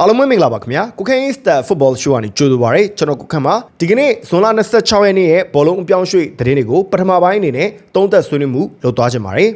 အားလုံးပဲမင်္ဂလာပါခင်ဗျာကိုခိုင်စတာဖုတ်ဘောရှုကနေကြိုဆိုပါရစေကျွန်တော်ကိုခန့်ပါဒီကနေ့ဇွန်လ26ရက်နေ့ရဲ့ဘောလုံးအပြောင်းရွှေ့သတင်းတွေကိုပထမပိုင်းအနေနဲ့သုံးသပ်ဆွေးနွေးမှုလုပ်သွားကြပါမယ်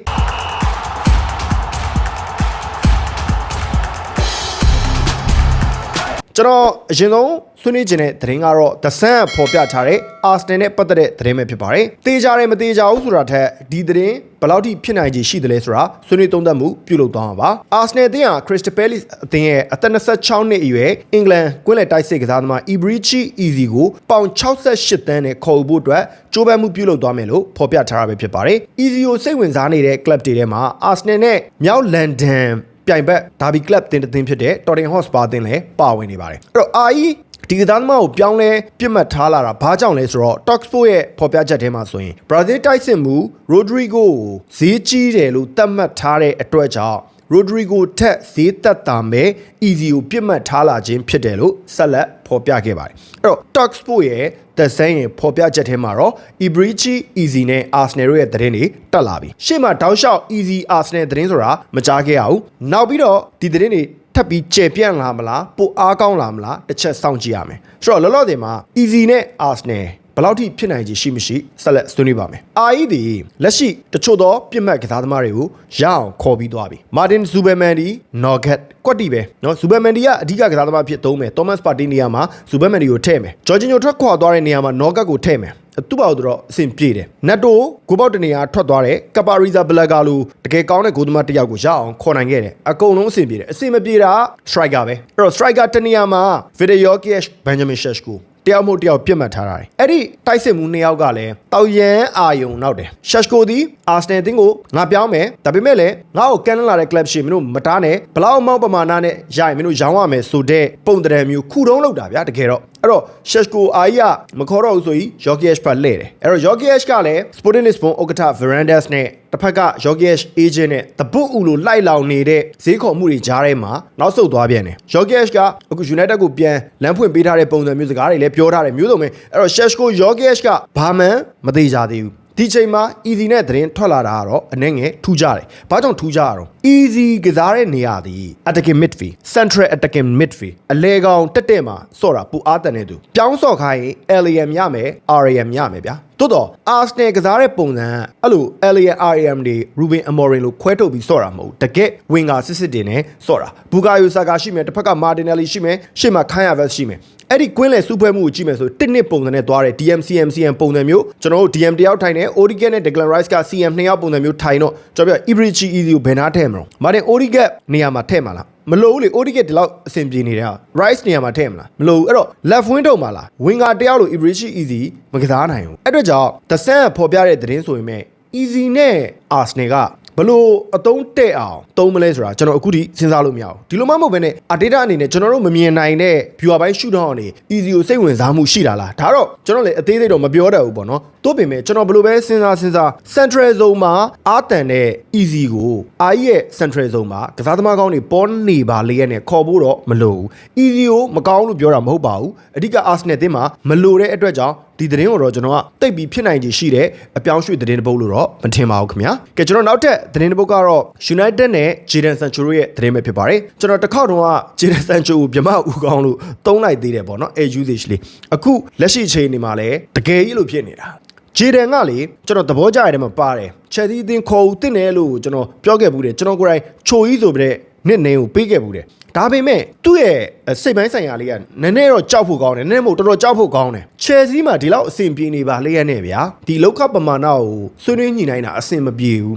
ကျွန်တော်အရင်ဆုံးဆွေးနွေးခြင်းတဲ့သတင်းကတော့ The Sun ကဖော်ပြထားတဲ့ Arsenal နဲ့ပတ်သက်တဲ့သတင်းပဲဖြစ်ပါတယ်။တေးကြတယ်မတေးကြဘူးဆိုတာထက်ဒီသတင်းဘယ်လောက်ထိဖြစ်နိုင်ခြေရှိသလဲဆိုတာဆွေးနွေးသုံးသပ်မှုပြုလုပ်သွားမှာပါ။ Arsenal အသင်းဟာ Crystal Palace အသင်းရဲ့အသက်26နှစ်အရွယ်အင်္ဂလန်ကွင်းလယ်တိုက်စစ်ကစားသမား Ibrichi Easy ကိုပေါင်68တန်းနဲ့ခေါ်ယူဖို့အတွက်ကြိုးပမ်းမှုပြုလုပ်သွားမယ်လို့ဖော်ပြထားတာပဲဖြစ်ပါတယ်။ Easy ကိုစိတ်ဝင်စားနေတဲ့ club တွေထဲမှာ Arsenal နဲ့မြောက်လန်ဒန် ပြိုင်ဘက်ဒါဘီကလပ်တင်တင်ဖြစ်တဲ့ Tottenham Hotspur အသင်းလည်းပါဝင်နေပါတယ်အဲ့တော့အာအီဒီကစားသမားကိုပြောင်းလဲပြစ်မှတ်ထားလာတာဘာကြောင့်လဲဆိုတော့ Talksport ရဲ့ဖော်ပြချက်ထဲမှာဆိုရင် Brazil တိုက်စစ်မှု Rodrigo ကိုဈေးကြီးတယ်လို့သတ်မှတ်ထားတဲ့အတွက်ကြောင့် Rodrigo ထက်ဈေးသက်သာမဲ့ Easy ကိုပြစ်မှတ်ထားလာခြင်းဖြစ်တယ်လို့ဆက်လက်ဖော်ပြခဲ့ပါတယ်အဲ့တော့ Talksport ရဲ့သက်ဆိုင်ရင်ဖော်ပြချက်ထဲမှာတော့ Ibrichi Easy နဲ့ Arsenal တို့ရဲ့သတင်းတွေတက်လာပြီရှေ့မှာတောက်လျှောက် Easy Arsenal သတင်းဆိုတာမကြားခဲ့ရဘူးနောက်ပြီးတော့ဒီသတင်းတွေထပ်ပြီးကျေပြန့်လာမလားပိုအားကောင်းလာမလားတစ်ချက်စောင့်ကြည့်ရမယ်ဆိုတော့လောလောဆယ်မှာ Easy နဲ့ Arsenal ဘလောက်ထိဖြစ်နိုင်ခြေရှိမရှိဆက်လက်ဆွေးနွေးပါမယ်။ RE ဒီလက်ရှိတချို့သောပြစ်မှတ်ကစားသမားတွေကိုရအောင်ခေါ်ပြီးသွားပြီ။ Martin Zuberman ဒီ Nugget ကွက်တီပဲနော်ဇူဘယ်မန်ဒီကအဓိကကစားသမားဖြစ်သုံးမယ်တောမတ်စ်ပါတီနေရာမှာဇူဘယ်မန်ဒီကိုထည့်မယ်ဂျော်ဂျင်ညိုထွက်ခွာသွားတဲ့နေရာမှာနော်ဂတ်ကိုထည့်မယ်သူ့ဘာလို့တော့အဆင်ပြေတယ်နတ်တိုဂိုပေါက်တနေရာထွက်သွားတယ်ကပါရီဇာဘလက်ကာလိုတကယ်ကောင်းတဲ့ဂိုးသမားတစ်ယောက်ကိုရအောင်ခေါ်နိုင်ခဲ့တယ်အကုန်လုံးအဆင်ပြေတယ်အဆင်မပြေတာ striker ပဲအဲ့တော့ striker တနေရာမှာ Video Kish Benjamin Sheshko တယောက်မို့တယောက်ပြစ်မှတ်ထားတာတယ်အဲ့ဒီတိုက်စစ်မှုနှစ်ယောက်ကလည်းတောက်ရန်အာယုံနောက်တယ်ရှက်ကိုဒီအာစနယ်တင်းကိုငါပြောင်းမယ်ဒါပေမဲ့လည်းငါ့ကိုကန်လာတဲ့ club ရှင်မင်းတို့မတားနဲ့ဘလောက်မောက်ပမာဏနဲ့ရရင်မင်းတို့ရောင်းရမယ်ဆိုတဲ့ပုံတရံမျိုးခုတုံးလောက်တာဗျာတကယ်တော့အဲ့တော့ရှက်ကိုအာကြီးကမခေါ်တော့ဘူးဆိုကြီးယော်ဂီယက်ဖတ်လဲတယ်အဲ့တော့ယော်ဂီယက်ကလည်း Sporting Lisbon ဥက္ကဋ္ဌ Verandas နဲ့တစ်ဖက်က Jorgic agent နဲ့တပုတ်ဦးလိုလိုက်လောင်နေတဲ့ဈေးခေါ်မှုတွေကြားထဲမှာနောက်ဆုတ်သွားပြန်တယ်။ Jorgic ကအခု United ကိုပြန်လမ်းဖွင့်ပေးထားတဲ့ပုံစံမျိုးစကားတွေလည်းပြောထားတယ်မျိုးစုံပဲအဲ့တော့ Sheshko Jorgic ကဘာမှန်မသေးကြသေးဘူး။ ဒီချိန်မှာ easy နဲ့သတင်းထွက်လာတာကတော့အနှဲငယ်ထူးကြတယ်။ဘာကြောင့်ထူးကြရတော့ easy ကစားတဲ့နေရာသည် attacking midfield central attacking midfield အလဲကောင်တက်တက်မှာစော့တာပူအားတန်နေသူပြောင်းစော့ခိုင်းရင် LAM ရမယ် RAM ရမယ်ဗျာ။တိုးတော့ Arsenal ကစားတဲ့ပုံစံအဲ့လို LA RM တွေ Ruben Amorim လို့ခွဲထုတ်ပြီးစော့တာမဟုတ်တကယ် winger စစ်စစ်တင်နဲ့စော့တာဘူကာယိုဆာကာရှိမယ်တစ်ဖက်က Martinelli ရှိမယ်ရှေ့မှာ Kai Havertz ရှိမယ် အဲ့ဒီကွင်းလေစူပွဲမှုကိုကြည့်မယ်ဆိုတစ်နှစ်ပုံစံနဲ့သွားတယ် DMCMCM ပုံစံမျိုးကျွန်တော်တို့ DM တယောက်ထိုင်တယ် Origen နဲ့ Declan Rice က CM နှစ်ယောက်ပုံစံမျိုးထိုင်တော့ကျွန်တော်ပြ Ibrichi Easy ကိုဘယ်နာထည့်မလို့ Martin Origen နေရာမှာထည့်မှာလားမလို့ဘူးလေ Origen ဒီလောက်အဆင်ပြေနေတာ Rice နေရာမှာထည့်မလားမလို့ဘူးအဲ့တော့ left wing ထုတ်မှာလား winger တယောက်လို့ Ibrichi Easy မကစားနိုင်ဘူးအဲ့အတွက်ကြောင့် The Sun ကဖော်ပြတဲ့သတင်းဆိုရင်မဲ့ Easy နဲ့ Arsenal က ဘလို့အတုံးတဲ့အောင်သုံးမလဲဆိုတာကျွန်တော်အခုထိစဉ်းစားလို့မရဘူးဒီလိုမှမဟုတ်ဘဲနဲ့ Adeta အနေနဲ့ကျွန်တော်တို့မမြင်နိုင်တဲ့ viewer ပိုင်းရှုထောင့်အနေ easy ကိုစိတ်ဝင်စားမှုရှိတာလားဒါတော့ကျွန်တော်လည်းအသေးသေးတော့မပြောတတ်ဘူးပေါ့နော်တို့ပင်မဲ့ကျွန်တော်ဘလို့ပဲစဉ်းစားစဉ်းစား central zone မှာအာတန်တဲ့ easy ကိုအာကြီးရဲ့ central zone မှာကစားသမားကောင်းတွေပေါ်နေပါလေရဲ့နဲ့ခေါ်ဖို့တော့မလိုဘူး easy ကိုမကောင်းလို့ပြောတာမဟုတ်ပါဘူးအဓိက Arsenal အသင်းမှာမလိုတဲ့အတွက်ကြောင့် ဒီသတင်းကိုတော့ကျွန်တော်ကတိတ်ပြီးဖြစ်နိုင်ခြေရှိတဲ့အပြောင်းရွှေ့သတင်းတစ်ပုဒ်လို့တော့မထင်ပါဘူးခင်ဗျာကဲကျွန်တော်နောက်ထပ်သတင်းတစ်ပုဒ်ကတော့ United နဲ့ Jadon Sancho ရဲ့သတင်းပဲဖြစ်ပါတယ်ကျွန်တော်တစ်ခေါက်တုန်းက Jadon Sancho ကိုမြမဦးကောင်းလို့သုံးလိုက်သေးတယ်ပေါ့နော်အဲ usage လေးအခုလက်ရှိအချိန်ဒီမှာလည်းတကယ်ကြီးလို့ဖြစ်နေတာဂျေဒန်ကလေကျွန်တော်သဘောကျရတယ်မှာပါတယ်ချက်သီးအသင်းခေါ်ဦးတင်တယ်လို့ကျွန်တော်ပြောခဲ့ဘူးတယ်ကျွန်တော်ကိုယ်တိုင်ချိုကြီးဆိုပြီးတဲ့ နှစ်နေကိုပေးခဲ့ဘူးတယ်ဒါပေမဲ့သူ့ရဲ့စိတ်ပိုင်းဆိုင်ရာလေးကနည်းနည်းတော့ကြောက်ဖို့ကောင်းတယ်နည်းနည်းမဟုတ်တော်တော်ကြောက်ဖို့ကောင်းတယ်ချယ်ဆီမှာဒီလောက်အဆင်ပြေနေပါလေရနဲ့ဗျာဒီလောက်ခပမာဏကိုဆွေးနွေးညှိနှိုင်းတာအဆင်မပြေဘူး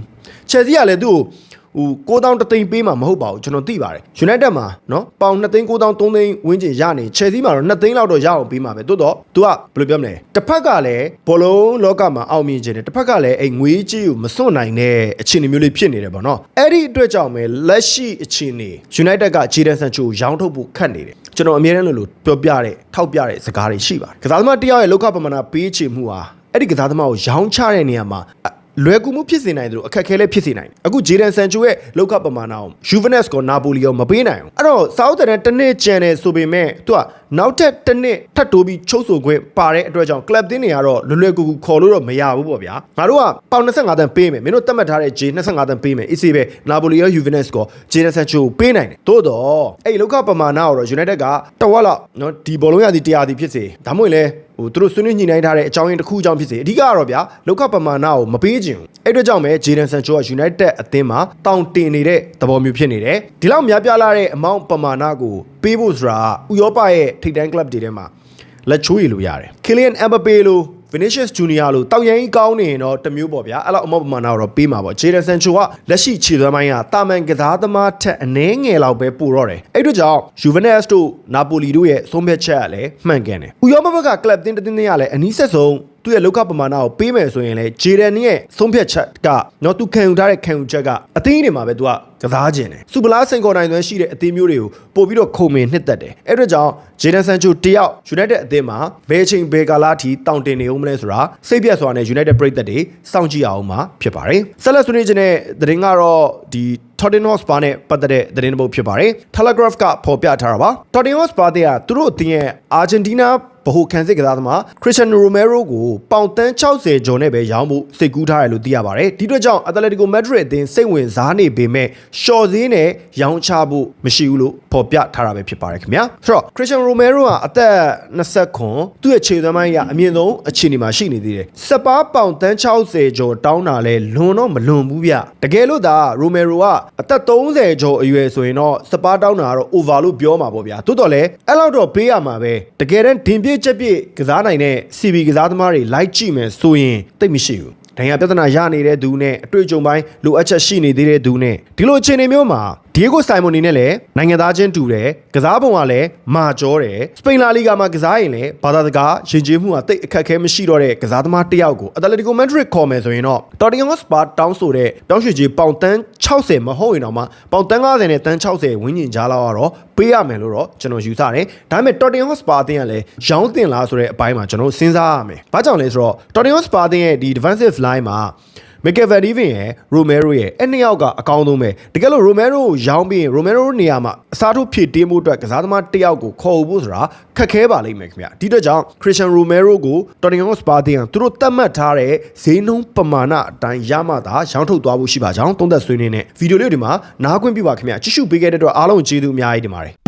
ချယ်ဆီကလည်းသူ့ကို ဟို9000တသိန်းပေးမှာမဟုတ်ပါဘူးကျွန်တော်သိပါတယ် United မှာနော်ပေါင်2သိန်း9000 3သိန်းဝန်းကျင်ရနေချယ်ဆီမှာတော့2သိန်းလောက်တော့ရအောင်ပေးမှာပဲတိုးတော့ तू ကဘယ်လိုပြောမလဲတစ်ဖက်ကလည်းဘောလုံးလောကမှာအောင်မြင်ခြင်းတယ်တစ်ဖက်ကလည်းအဲ့ငွေကြီးကိုမစွန့်နိုင်တဲ့အခြေအနေမျိုးလေးဖြစ်နေတယ်ပေါ့နော်အဲ့ဒီအတွက်ကြောင့်ပဲလက်ရှိအခြေအနေ United က Jadon Sancho ကိုရောင်းထုတ်ဖို့ခက်နေတယ်ကျွန်တော်အမြဲတမ်းလို့လို့ပြောပြတဲ့ထောက်ပြတဲ့စကားတွေရှိပါတယ်ကစားသမားတစ်ယောက်ရဲ့လောက်ခပမာဏပေးချေမှုဟာအဲ့ဒီကစားသမားကိုရောင်းချတဲ့နေရာမှာ လွယ်ကူမှုဖြစ်စေနိုင်တယ်လို့အခက်ခဲလည်းဖြစ်စေနိုင်တယ်အခုဂျေဒန်ဆန်ချိုရဲ့လောက်ကပမာဏအောင်ယူဗနက်စ်ကိုနာပိုလီကိုမပေးနိုင်ဘူးအဲ့တော့စာအုပ်တန်တစ်နှစ်ကျန်တယ်ဆိုပေမဲ့သူက နောက်ထပ်တစ်နှစ်ထပ်တိုးပြီးချုပ်ဆိုခွင့်ပါတဲ့အတွက်ကြောင့် club တင်းတွေကတော့လွယ်လွယ်ကူကူခေါ်လို့တော့မရဘူးပေါ့ဗျာငါတို့ကပေါင်25တန်းပေးမယ်မင်းတို့သတ်မှတ်ထားတဲ့ J 25တန်းပေးမယ်အစ်စေပဲနာပိုလီရော Juventus ကို J 20ချိုပေးနိုင်တယ်သို့တော့အဲ့လောက်ကပမာဏကိုတော့ United ကတဝက်လောက်နော်ဒီဘောလုံးရသည်တရားသည်ဖြစ်စေဒါမှမဟုတ်လေဟိုသူတို့ဆွေးနွေးညှိနှိုင်းထားတဲ့အကြောင်းရင်းတစ်ခုအကြောင်းဖြစ်စေအဓိကကတော့ဗျာလောက်ကပမာဏကိုမပေးခြင်းဘူးအဲ့အတွက်ကြောင့်ပဲ Jadon Sancho က United အသင်းမှာတောင်းတင်နေတဲ့သဘောမျိုးဖြစ်နေတယ်ဒီလောက်များပြားလာတဲ့အမောင့်ပမာဏကို ပေးဖို့ဆိုတာဥရောပရဲ့ထိပ်တန်း club တွေထဲမှာလက်ချိုးရလို့ရတယ် Kylian Mbappe လို့ Vinicius Junior လို့တောက်ရင်ကောင်းနေရင်တော့တစ်မျိုးပေါ့ဗျာအဲ့လောက်အမောင့်ပမာဏကိုတော့ပေးမှာပေါ့ Jadon Sancho ကလက်ရှိခြေသွမ်းပိုင်းကတာမန်ကစားသမားထက်အနည်းငယ်လောက်ပဲပိုတော့တယ်အဲ့အတွက်ကြောင့် Juventus တို့ Napoli တို့ရဲ့ဆုံးဖြတ်ချက်ကလည်းမှန်ကန်တယ်ဥရောပဘက်က club တင်းတင်းတင်းကလည်းအနည်းဆက်ဆုံး သူ့ရဲ့လောက်ကပမာဏကိုပေးမယ်ဆိုရင်လေဂျေဒန်ရဲ့ဆုံးဖြတ်ချက်ကနော်သူခံယူထားတဲ့ခံယူချက်ကအသင်းတွေမှာပဲသူကကစားခြင်းတယ်စူပလာစင်ကော်နိုင်သွင်းရှိတဲ့အသင်းမျိုးတွေကိုပို့ပြီးတော့ခုံမင်နှစ်သက်တယ်အဲ့အတွက်ကြောင့်ဂျေဒန်ဆန်ချိုတယောက် United အသင်းမှာဘယ်ချိန်ဘယ်ကာလအထိတောင့်တင်နေဦးမလဲဆိုတာစိတ်ပြတ်စွာနဲ့ United ပြည်သက်တွေစောင့်ကြည့်အောင်မှာဖြစ်ပါတယ်ဆက်လက်ဆွေးနွေးခြင်းတဲ့သတင်းကတော့ဒီ Tottenham Hotspur နဲ့ပတ်သက်တဲ့သတင်းတစ်ပုဒ်ဖြစ်ပါတယ် Telegraph ကဖော်ပြထားတာပါ Tottenham Hotspur တဲ့ကသူတို့အသင်းရဲ့ Argentina ဗဟိုခံစစ်ကစားသမားခရစ်စတီနိုရိုမဲရိုကိုပေါင်တန်း60ကျော်နဲ့ပဲရောင်းဖို့စိတ်ကူးထားတယ်လို့သိရပါတယ်ဒီအတွက်ကြောင့်အက်တလက်တီကိုမက်ဒရစ်အသင်းစိတ်ဝင်စားနေပေမဲ့ရှော့ဈေးနဲ့ရောင်းချဖို့မရှိဘူးလို့ဖော်ပြထားတာပဲဖြစ်ပါတယ်ခင်ဗျာဆိုတော့ခရစ်စတီနိုရိုမဲရိုကအသက်20ခွန်သူ့ရဲ့ခြေသမ်းပိုင်းကအမြင့်ဆုံးအခြေအနေမှာရှိနေသေးတယ်စပါးပေါင်တန်း60ကျော်တောင်းတာလဲလွန်တော့မလွန်ဘူးဗျတကယ်လို့သာရိုမဲရိုကအသက်30ကျော်အရွယ်ဆိုရင်တော့စပါးတောင်းတာကတော့ over လို့ပြောမှာပေါ့ဗျာတိုးတော်လဲအဲ့လောက်တော့ပေးရမှာပဲတကယ်တမ်းဒင်ပြည့်ချက်ပြည့်ကစားနိုင်တဲ့ CB ကစားသမားတွေလိုက်ကြည့်မယ်ဆိုရင်တိတ်မရှိဘူး ဒဏ်ရာပြဿနာရနေတဲ့သူနဲ့အတွေ့အကြုံပိုင်းလိုအပ်ချက်ရှိနေသေးတဲ့သူနဲ့ဒီလိုအခြေအနေမျိုးမှာဒီယိုဆိုင်မွန်နီနဲ့လည်းနိုင်ငံသားချင်းတူတယ်ကစားပုံကလည်းမာကျောတယ်စပိန်လာလီဂါမှာကစားရင်လည်းဘာသာစကားယဉ်ကျေးမှုကတိတ်အခက်အခဲမရှိတော့တဲ့ကစားသမားတစ်ယောက်ကိုအက်တလက်တီကိုမက်ဒရစ်ခေါ်မယ်ဆိုရင်တော့တော်တင်ဟော့စပါတောင်းဆိုတဲ့ပြောင်းရွှေ့ကြီးပေါင်တန်း60မဟုတ်ရင်တော့မှပေါင်တန်း90နဲ့တန်း60ဝန်းကျင်ကြားလောက်ကတော့ပေးရမယ်လို့တော့ကျွန်တော်ယူဆတယ်ဒါပေမဲ့တော်တင်ဟော့စပါအသင်းကလည်းရောင်းတင်လားဆိုတဲ့အပိုင်းမှာကျွန်တော်စဉ်းစားရမယ်ဘာကြောင့်လဲဆိုတော့တော်တင်ဟော့စပါအသင်းရဲ့ဒီ defensive line မှာမီကယ်ဗယ်ဒီဗင်ရဲ့ရိုမဲရိုရဲ့အဲ့နှစ်ယောက်ကအကောင်းဆုံးပဲတကယ်လို့ရိုမဲရိုကိုရောင်းပြီးရင်ရိုမဲရိုနေရာမှာအစားထိုးဖြည့်တင်းမှုအတွက်ကစားသမားတစ်ယောက်ကိုခေါ်ဖို့ဆိုတာခက်ခဲပါလိမ့်မယ်ခင်ဗျဒီတော့ကြောင့်ခရစ်စတန်ရိုမဲရိုကိုတော်တင်ဟော့စပါတင်ကသူတို့သတ်မှတ်ထားတဲ့ဈေးနှုန်းပမာဏအတိုင်းရမှသာရောင်းထုတ်သွားဖို့ရှိပါကြောင်းသုံးသက်ဆွေးနွေးနေဗီဒီယိုလေးဒီမှာနားခွင့်ပြုပါခင်ဗျကြည့်ရှုပေးခဲ့တဲ့အတွက်အားလုံးကျေးဇူးအများကြီးတင်ပါတယ်